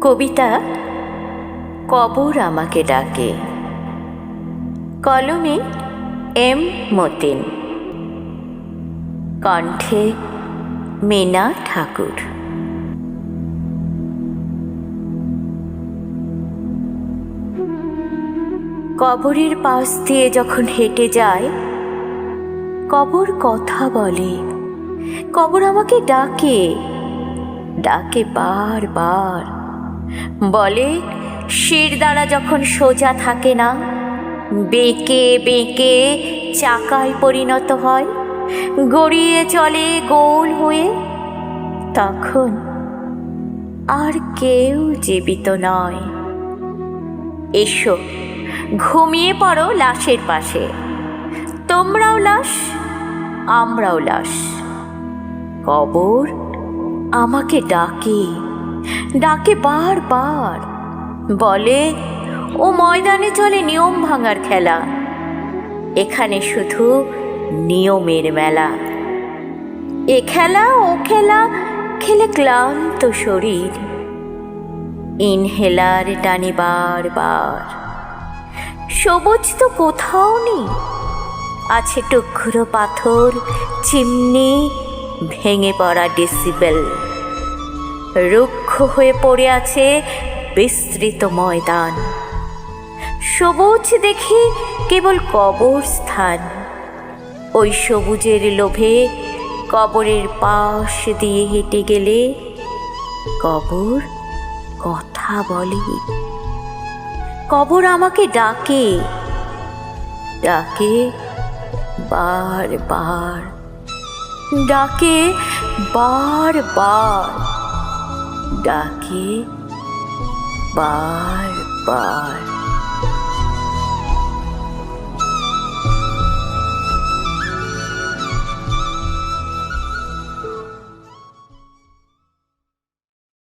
কবিতা, কবর আমাকে ডাকে। কলমে এম মতিন। কণ্ঠে মীনা ঠাকুর। কবরের পাশ দিয়ে যখন হেঁটে যায়, কবর কথা বলে। কবর আমাকে ডাকে। ডাকে বারবার। বলে, শির দ্বারা যখন সোজা থাকে না, বেঁকে বেঁকে চাকায় পরিণত হয়, গড়িয়ে চলে গোল হয়ে। তখন আর কেউ জীবিত নয়। এসো, ঘুমিয়ে পড়ো লাশের পাশে। তোমরাও লাশ, আমরাও লাশ। কবর আমাকে ডাকে। ডাকে বারবার বলে, ও ময়দানে চলে নিয়ম ভাঙার খেলা। এখানে শুধু নিয়মের মেলা। এ খেলা, ও খেলা, খেলে ক্লান্ত শরীর। ইনহেলার টানি বারবার সবুজ তো কোথাও নেই। আছে টুকরো পাথর, চিমনি, ভেঙে পড়া ডিসিবেল রুক্ষ হয়ে পড়ে আছে বিস্তৃত ময়দান। সবুজ দেখি কেবল কবর স্থান ওই সবুজের লোভে কবরের পাশ দিয়ে হেঁটে গেলে কবর কথা বলে। কবর আমাকে ডাকে। ডাকে বার বার ডাকে বার বার ডাকে বার বার